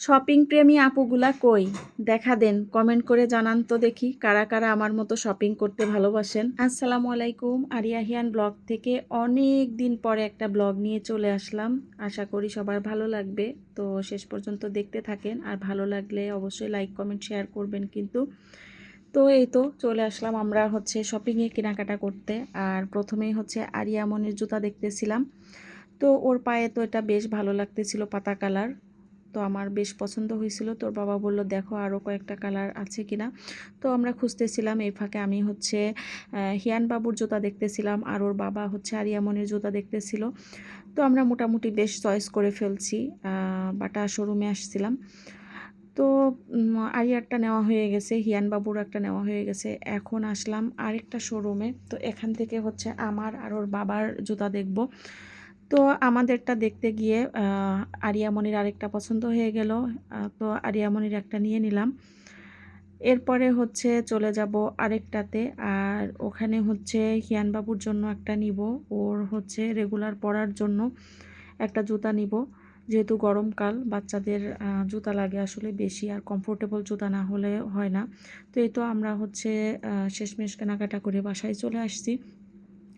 Shopping প্রেমী আপুগুলা কই? দেখা দেন, কমেন্ট করে জানান তো দেখি কারা কারা আমার মতো শপিং করতে ভালোবাসেন। আসসালামু আলাইকুম আরিয়াহিয়ান ব্লগ থেকে অনেক দিন পরে একটা ব্লগ নিয়ে চলে আসলাম। আশা করি সবার ভালো লাগবে। তো শেষ পর্যন্ত দেখতে থাকেন, আর ভালো লাগলে অবশ্যই লাইক, কমেন্ট, শেয়ার করবেন কিন্তু। তো এই তো চলে আসলাম আমরা হচ্ছে শপিংয়ে কেনাকাটা করতে, আর প্রথমেই হচ্ছে আরিয়ামনির জুতা দেখতেছিলাম। তো ওর পায়ে তো এটা বেশ ভালো লাগতেছিল পাতা কালার। তো আমার বেশ পছন্দ হয়েছিল। তোর বাবা বলল, দেখো আরও কয়েকটা কালার আছে কিনা? তো আমরা খুঁজতেছিলাম, এই ফাঁকে আমি হচ্ছে হিয়ান বাবুর জুতা দেখতেছিলাম আর ওর বাবা হচ্ছে আরিয়ামনির জুতা দেখতেছিল। তো আমরা মোটামুটি বেশ চয়েস করে ফেলছি বাটা শোরুমে আসছিলাম। তো আরিয়ারটা নেওয়া হয়ে গেছে, হিয়ান বাবুর একটা নেওয়া হয়ে গেছে। এখন আসলাম আরেকটা শোরুমে। তো এখান থেকে হচ্ছে আমার আর ওর বাবার জুতা দেখব। তো আমাদেরটা দেখতে গিয়ে আরিয়ামণির আরেকটা পছন্দ হয়ে গেল। তো আরিয়ামণির একটা নিয়ে নিলাম। এরপরে হচ্ছে চলে যাব আরেকটাতে, আর ওখানে হচ্ছে হিয়ানবাবুর জন্য একটা নিব। ওর হচ্ছে রেগুলার পরার জন্য একটা জুতা নিব। যেহেতু গরমকাল বাচ্চাদের জুতা লাগে আসলে বেশি, আর কমফোর্টেবল জুতা না হলে হয় না। তো এই তো আমরা হচ্ছে শেষমেশ কেনাকাটা করে বাসায় চলে আসছি।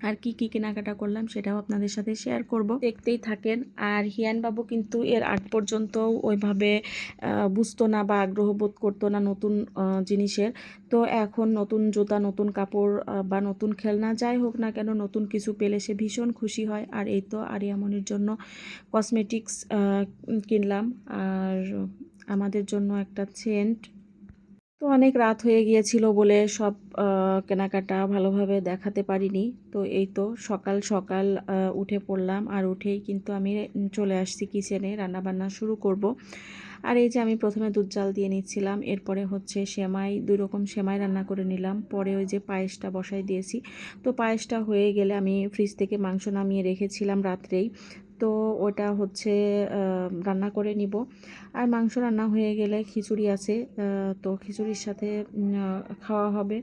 আর কি কি কেনাকাটা করলাম সেটাও আপনাদের সাথে শেয়ার করব। দেখতেই থাকেন। আর হিয়ান বাবু কিন্তু এর আগ পর্যন্ত ওইভাবে বুঝতো না বা আগ্রহ বোধ করতো না নতুন জিনিসের। তো এখন নতুন জুতা, নতুন কাপড় বা নতুন খেলনা, যাই হোক না কেন, নতুন কিছু পেলে সে ভীষণ খুশি হয়। আর এই তো আরিয়ামনির জন্য কসমেটিক্স কিনলাম। আর আমাদের জন্য একটা সেন্ট তো অনেক রাত হয়ে গিয়েছিল বলে সব কেনাকাটা ভালোভাবে দেখাতে পারিনি। তো এই তো সকাল সকাল উঠে পড়লাম আর উঠেই কিন্তু আমি চলে আসছি কিচেনে রান্নাবান্না শুরু করব। আর এই যে আমি প্রথমে দুধ জাল দিয়ে নিচ্ছিলাম, এরপরে হচ্ছে সেমাই, দুই রকম সেমাই রান্না করে নিলাম। পরে ওই যে পায়েসটা বসাই দিয়েছি। তো পায়েসটা হয়ে গেলে আমি ফ্রিজ থেকে মাংস নামিয়ে রেখেছিলাম রাত্রেই। তো ওটা হচ্ছে রান্না করে নিব। আর মাংস রান্না হয়ে গেলে খিচুড়ি আছে তো খিচুড়ির সাথে খাওয়া হবে।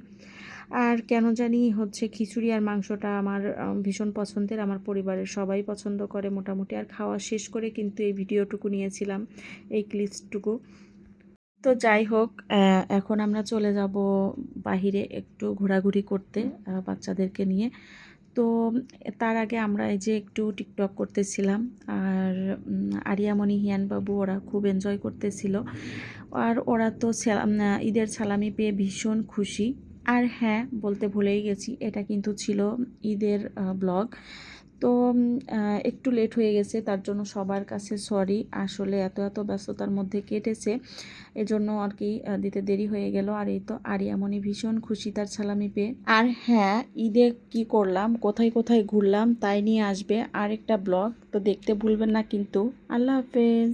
আর কেন জানি হচ্ছে খিচুড়ি আর মাংসটা আমার ভীষণ পছন্দের, আমার পরিবারের সবাই পছন্দ করে মোটামুটি। আর খাওয়া শেষ করে কিন্তু এই ভিডিওটুকু নিয়েছিলাম, এই ক্লিপসটুকু। তো যাই হোক এখন আমরা চলে যাব বাহিরে একটু ঘোরাঘুরি করতে বাচ্চাদেরকে নিয়ে। তো তার আগে আমরা এই যে একটু টিকটক করতেছিলাম আর আরিয়ামণি হিয়ানবাবু ওরা খুব এনজয় করতেছিল। আর ওরা তো ঈদের সালামি পেয়ে ভীষণ খুশি। আর হ্যাঁ বলতে ভুলেই গেছি, এটা কিন্তু ছিল ঈদের ব্লগ তো একটু লেট হয়ে গেছে, তার জন্য সবার কাছে সরি আসলে এত এত ব্যস্ততার মধ্যে কেটেছে, এজন্য আর কি দিতে দেরি হয়ে গেল। আর এই তো আরিয়ামণি ভীষণ খুশি তার ছালামি পেয়ে। আর হ্যাঁ ঈদে কি করলাম, কোথায় কোথায় ঘুরলাম তাই নিয়ে আসবে আর একটা ব্লগ তো দেখতে ভুলবেন না কিন্তু। আল্লাহ হাফেজ।